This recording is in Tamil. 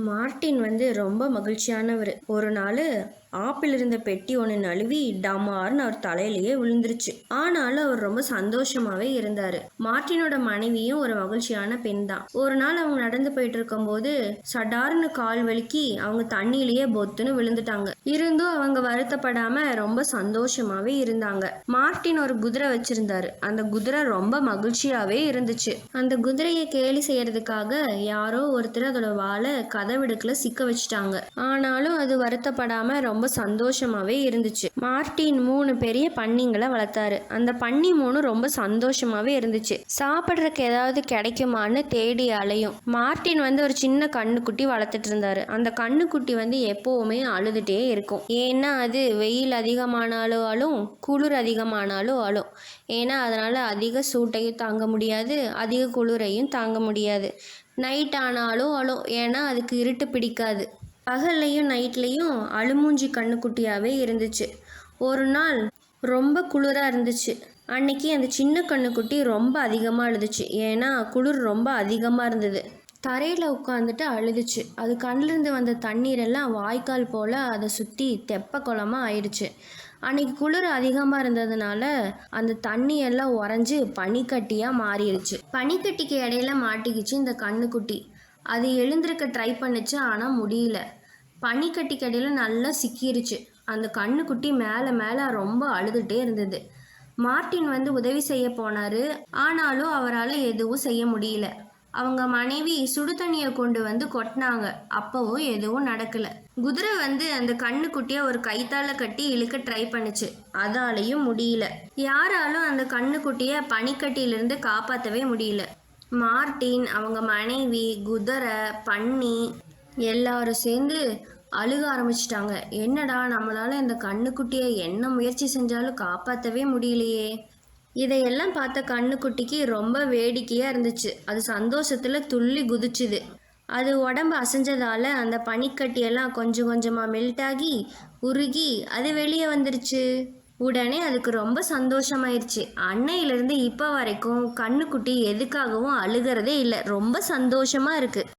மார்ட்டின் வந்து ரொம்ப மகிழ்ச்சியானவர். ஒரு நாள் ஆப்பிள் இருந்த பெட்டி ஒன்று நழுவி டமார்னு அவர் தலையிலேயே விழுந்துருச்சு. ஆனாலும் அவர் ரொம்ப சந்தோஷமாவே இருந்தார். மார்ட்டினோட மனைவியும் ஒரு மகிழ்ச்சியான பெண் தான் ஒரு நாள் அவங்க நடந்து போயிட்டு இருக்கும்போது சடார்னு கால் வலுக்கி அவங்க தண்ணியிலேயே பொத்துன்னு விழுந்துட்டாங்க. இருந்தும் அவங்க வருத்தப்படாம ரொம்ப சந்தோஷமாவே இருந்தாங்க. மார்ட்டின் ஒரு குதிரை வச்சிருந்தாரு. அந்த குதிரை ரொம்ப மகிழ்ச்சியாவே இருந்துச்சு. அந்த குதிரையை கேலி செய்யறதுக்காக யாரோ ஒருத்தர் அதோட வாழை கதவிடுக்குல சிக்க வச்சுட்டாங்க. ஆனாலும் அது வருத்தப்படாம ரொம்ப ரொம்ப சந்தோஷமாவே இருந்துச்சு. மார்ட்டின் மூணு பெரிய பன்னிங்களை வளர்த்தாரு. அந்த பன்னி மூணு ரொம்ப சந்தோஷமாவே இருந்துச்சு. சாப்பிட்றதுக்கு ஏதாவது கிடைக்குமான்னு தேடி அலையும். மார்ட்டின் வந்து ஒரு சின்ன கண்ணுக்குட்டி வளர்த்துட்டு இருந்தாரு. அந்த கண்ணுக்குட்டி வந்து எப்பவுமே அழுதுட்டே இருக்கும். ஏன்னா அது வெயில் அதிகமானாலும் அழும் குளிர் அதிகமானாலும் அழும். ஏன்னா அதனால அதிக சூட்டையும் தாங்க முடியாது அதிக குளிரையும் தாங்க முடியாது. நைட் ஆனாலும் அழும். ஏன்னா அதுக்கு இருட்டு பிடிக்காது. பகல்லையும் நைட்லேயும் அழுமூஞ்சி கண்ணுக்குட்டியாகவே இருந்துச்சு. ஒரு நாள் ரொம்ப குளிராக இருந்துச்சு. அன்னைக்கு அந்த சின்ன கண்ணுக்குட்டி ரொம்ப அதிகமாக அழுதுச்சு. ஏன்னா குளிர் ரொம்ப அதிகமாக இருந்தது. தரையில் உட்காந்துட்டு அழுதுச்சு. அது கண்ணிலிருந்து வந்த தண்ணீரெல்லாம் வாய்க்கால் போல் அதை சுற்றி தெப்ப குளமாக ஆயிடுச்சு. அன்னைக்கு குளிர் அதிகமாக இருந்ததுனால அந்த தண்ணி எல்லாம் பனிக்கட்டியாக மாறிடுச்சு. பனிக்கட்டிக்கு இடையில மாட்டிக்கிச்சு இந்த கண்ணுக்குட்டி. அது எழுந்திருக்க ட்ரை பண்ணுச்சு ஆனால் முடியல. பனிக்கட்டிக்கு இடையில நல்லா சிக்கிருச்சு. அந்த கண்ணுக்குட்டி மேலே மேலே ரொம்ப அழுதுகிட்டே இருந்தது. மார்ட்டின் வந்து உதவி செய்ய போனாரு. ஆனாலும் அவரால் எதுவும் செய்ய முடியல. அவங்க மனைவி சுடு தண்ணியை கொண்டு வந்து கொட்டினாங்க. அப்போவும் எதுவும் நடக்கல. குதிரை வந்து அந்த கண்ணுக்குட்டியை ஒரு கைத்தால கட்டி இழுக்க ட்ரை பண்ணுச்சு. அதாலையும் முடியல. யாராலும் அந்த கண்ணுக்குட்டியை பனிக்கட்டியிலிருந்து காப்பாற்றவே முடியல. மார்ட்டின் அவங்க மனைவி குதிரை பன்னி எல்லாரும் சேர்ந்து அழுக ஆரம்பிச்சிட்டாங்க. என்னடா நம்மளால இந்த கண்ணுக்குட்டியை என்ன முயற்சி செஞ்சாலும் காப்பாற்றவே முடியலையே. இதையெல்லாம் பார்த்த கண்ணுக்குட்டிக்கு ரொம்ப வேடிக்கையாக இருந்துச்சு. அது சந்தோஷத்தில் துள்ளி குதிச்சுது. அது உடம்பு அசைஞ்சதால அந்த பனிக்கட்டியெல்லாம் கொஞ்சம் கொஞ்சமாக மெல்ட் ஆகி உருகி அது வெளியே வந்துருச்சு. உடனே அதுக்கு ரொம்ப சந்தோஷமாயிருச்சு. அன்னையிலேருந்து இப்போ வரைக்கும் கண்ணுக்குட்டி எதுக்காகவும் அழுகிறதே இல்லை. ரொம்ப சந்தோஷமாக இருக்குது